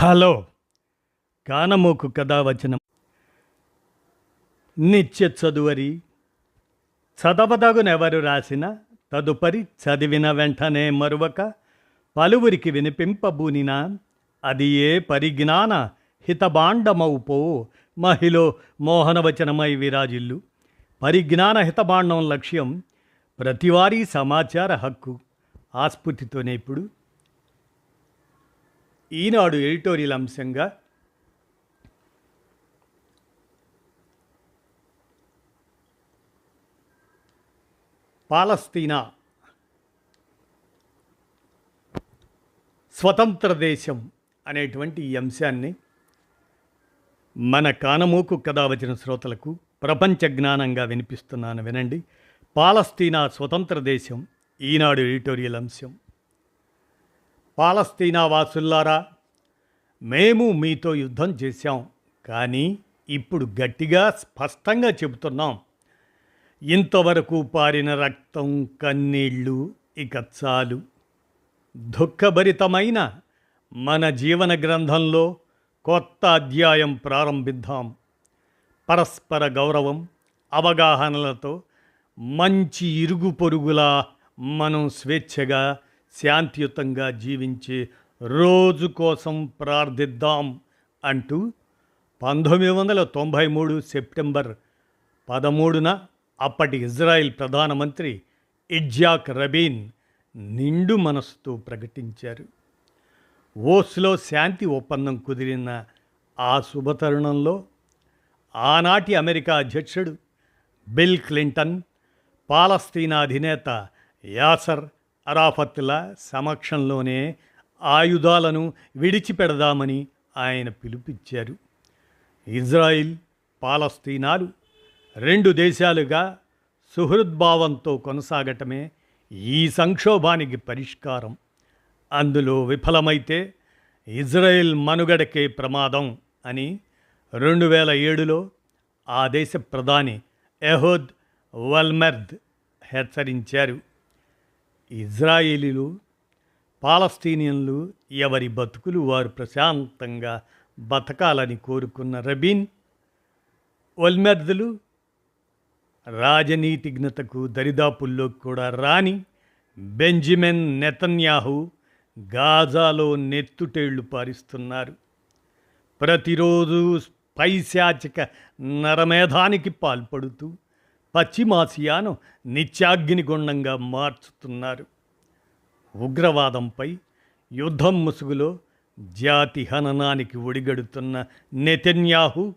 Hello. కానమోకు కథావచనం. నిత్య చదువరి. చదవదగునెవరు రాసిన తదుపరి చదివిన వెంటనే మరువక పలువురికి వినిపింపబూనిన అది ఏ పరిజ్ఞాన హితబాండమౌపో మహిళ మోహనవచనమై విరాజిల్లు. పరిజ్ఞాన హితబాండం లక్ష్యం ప్రతివారీ సమాచార హక్కు. ఆస్ఫూర్తితోనే ఇప్పుడు ఈనాడు ఎడిటోరియల్ అంశంగా పాలస్తీనా స్వతంత్ర దేశం అనేటువంటి ఈ అంశాన్ని మన కానమూకు కథ వచ్చిన శ్రోతలకు ప్రపంచ జ్ఞానంగా వినిపిస్తున్నాను వినండి. పాలస్తీనా స్వతంత్ర దేశం ఈనాడు ఎడిటోరియల్ అంశం. పాలస్తీనా వాసుల్లారా మేము మీతో యుద్ధం చేశాం కానీ ఇప్పుడు గట్టిగా స్పష్టంగా చెబుతున్నాం. ఇంతవరకు పారిన రక్తం కన్నీళ్ళు ఇక చాలు. దుఃఖభరితమైన మన జీవన గ్రంథంలో కొత్త అధ్యాయం ప్రారంభిద్దాం. పరస్పర గౌరవం అవగాహనలతో మంచి ఇరుగు పొరుగులా మనం స్వేచ్ఛగా శాంతియుతంగా జీవించే రోజు కోసం ప్రార్థిద్దాం అంటూ పంతొమ్మిది వందల తొంభై మూడు సెప్టెంబర్ పదమూడున అప్పటి ఇజ్రాయెల్ ప్రధానమంత్రి ఇజ్జాక్ రబీన్ నిండు మనస్సుతో ప్రకటించారు. ఓస్లో శాంతి ఒప్పందం కుదిరిన ఆ శుభతరుణంలో ఆనాటి అమెరికా అధ్యక్షుడు బిల్ క్లింటన్ పాలస్తీనా అధినేత యాసర్ అరాఫత్ల సమక్షంలోనే ఆయుధాలను విడిచిపెడదామని ఆయన పిలుపిచ్చారు ఇజ్రాయిల్ పాలస్తీనాలు రెండు దేశాలుగా సుహృద్భావంతో కొనసాగటమే ఈ సంక్షోభానికి పరిష్కారం. అందులో విఫలమైతే ఇజ్రాయెల్ మనుగడకే ప్రమాదం అని రెండు వేల ఏడులో ఆ దేశ ప్రధాని ఎహోద్ వల్మెర్ద్ హెచ్చరించారు. ఇజ్రాయేలీలు పాలస్తీనియన్లు ఎవరి బతుకులు వారు ప్రశాంతంగా బతకాలని కోరుకున్న రబీన్ ఒల్మెర్దులు రాజనీతిజ్ఞతకు దరిదాపుల్లో కూడా రాని బెంజమిన్ నెతన్యాహు గాజాలో నెత్తుటేళ్ళు పారిస్తున్నారు. ప్రతిరోజు పైశాచిక నరమేధానికి పాల్పడుతూ పశ్చిమాసియాను నిత్యాగ్నిగుండంగా మార్చుతున్నారు. ఉగ్రవాదంపై యుద్ధం ముసుగులో జాతి హననానికి ఒడిగడుతున్న నెతన్యాహు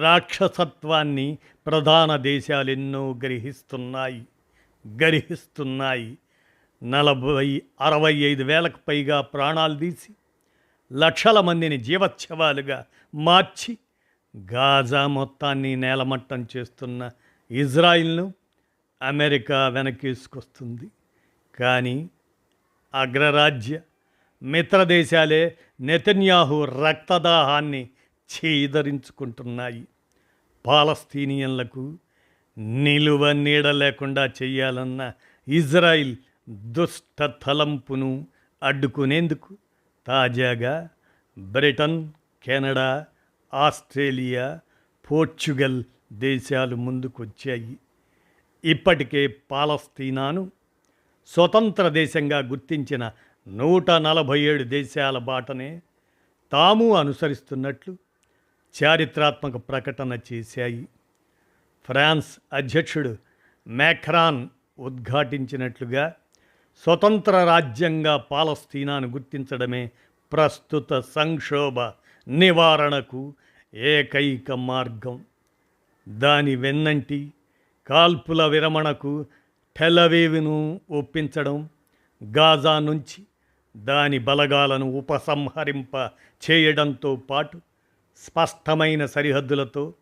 రాక్షసత్వాన్ని ప్రధాన దేశాలెన్నో గ్రహిస్తున్నాయి. గర్హిస్తున్నాయి. నలభై అరవై ఐదు వేలకు పైగా ప్రాణాలు తీసి లక్షల మందిని జీవోత్సవాలుగా మార్చి గాజా మొత్తాన్ని నేలమట్టం చేస్తున్న ఇజ్రాయిల్ను అమెరికా వెనకేసుకొస్తుంది. కానీ అగ్రరాజ్య మిత్రదేశాలే నెతన్యాహు రక్తదాహాన్ని చీదరించుకుంటున్నాయి పాలస్తీనియన్లకు నిలువ నీడ లేకుండా చేయాలన్న ఇజ్రాయిల్ దుష్ట తలంపును అడ్డుకునేందుకు తాజాగా బ్రిటన్ కెనడా ఆస్ట్రేలియా పోర్చుగల్ దేశాలు ముందుకొచ్చాయి. ఇప్పటికే పాలస్తీనాను స్వతంత్ర దేశంగా గుర్తించిన నూట నలభై ఏడు దేశాల బాటనే తాము అనుసరిస్తున్నట్లు చారిత్రాత్మక ప్రకటన చేశాయి. ఫ్రాన్స్ అధ్యక్షుడు మ్యాక్రాన్ ఉద్ఘాటించినట్లుగా స్వతంత్ర రాజ్యంగా పాలస్తీనాను గుర్తించడమే ప్రస్తుత సంక్షోభ నివారణకు ఏకైక మార్గం. దాని వెన్నంటి కాల్పుల విరమణకు టెలవేవ్ను ఒప్పించడం గాజా నుంచి దాని బలగాలను ఉపసంహరింప చేయడంతో పాటు స్పష్టమైన సరిహద్దులతో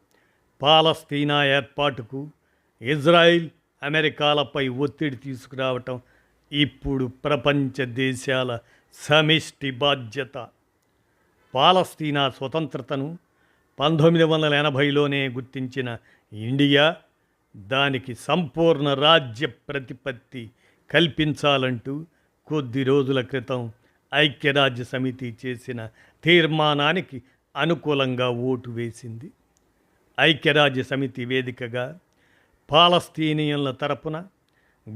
పాలస్తీనా ఏర్పాటుకు ఇజ్రాయిల్ అమెరికాలపై ఒత్తిడి తీసుకురావటం ఇప్పుడు ప్రపంచ దేశాల సమిష్టి బాధ్యత. పాలస్తీనా స్వతంత్రతను పంతొమ్మిది వందల ఎనభైలోనే గుర్తించిన ఇండియా దానికి సంపూర్ణ రాజ్య ప్రతిపత్తి కల్పించాలంటూ కొద్ది రోజుల క్రితం ఐక్యరాజ్య సమితి చేసిన తీర్మానానికి అనుకూలంగా ఓటు వేసింది. ఐక్యరాజ్య సమితి వేదికగా పాలస్తీనియన్ల తరపున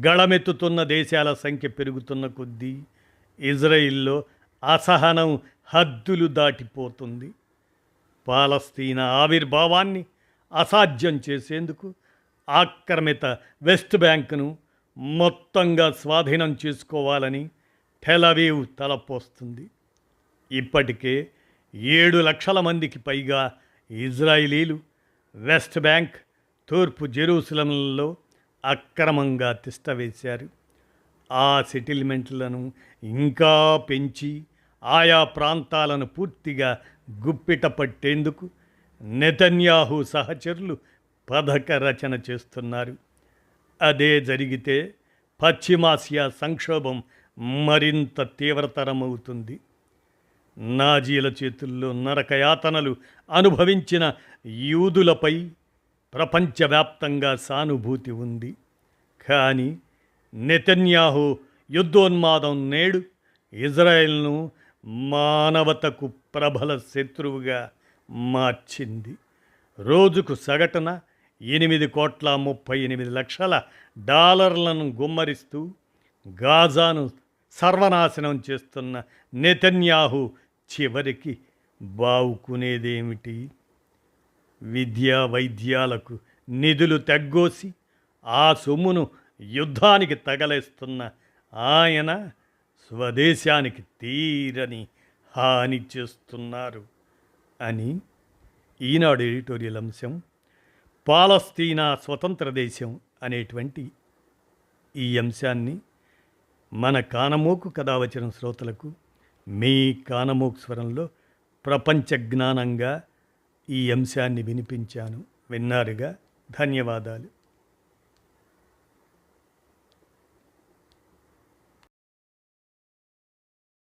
గళమెత్తుతున్న దేశాల సంఖ్య పెరుగుతున్న కొద్దీ ఇజ్రాయిల్లో అసహనం హద్దులు దాటిపోతుంది. పాలస్తీనా ఆవిర్భావాన్ని అసాధ్యం చేసేందుకు ఆక్రమిత వెస్ట్ బ్యాంకును మొత్తంగా స్వాధీనం చేసుకోవాలని టెలవీవ్ తలపోస్తుంది. ఇప్పటికే ఏడు లక్షల మందికి పైగా ఇజ్రాయిలీలు వెస్ట్ బ్యాంక్ తూర్పు జెరూసలంలో అక్రమంగా తిష్టవేశారు ఆ సెటిల్మెంట్లను ఇంకా పెంచి ఆయా ప్రాంతాలను పూర్తిగా గుప్పిట పట్టేందుకు నెతన్యాహు సహచరులు పథక రచన చేస్తున్నారు. అదే జరిగితే పశ్చిమాసియా సంక్షోభం మరింత తీవ్రతరమవుతుంది. నాజీల చేతుల్లో నరకయాతనలు అనుభవించిన యూదులపై ప్రపంచవ్యాప్తంగా సానుభూతి ఉంది. కానీ నెతన్యాహు యుద్ధోన్మాదం నేడు ఇజ్రాయెల్ను మానవతకు ప్రబల శత్రువుగా మార్చింది. రోజుకు సగటున ఎనిమిది కోట్ల ముప్పై ఎనిమిది లక్షల డాలర్లను గుమ్మరిస్తూ గాజాను సర్వనాశనం చేస్తున్న నెతన్యాహు చివరికి బావుకునేదేమిటి? విద్యా వైద్యాలకు నిధులు తగ్గోసి ఆ సొమ్మును యుద్ధానికి తగలేస్తున్న ఆయన స్వదేశానికి తీరని హాని చేస్తున్నారు అని ఈనాడు ఎడిటోరియల్ అంశం పాలస్తీనా స్వతంత్ర దేశం అనేటువంటి ఈ అంశాన్ని మన కానమోకు కథ వచ్చిన శ్రోతలకు మీ కానమోకు స్వరంలో ప్రపంచ జ్ఞానంగా ఈ అంశాన్ని వినిపించాను. విన్నారుగా? ధన్యవాదాలు.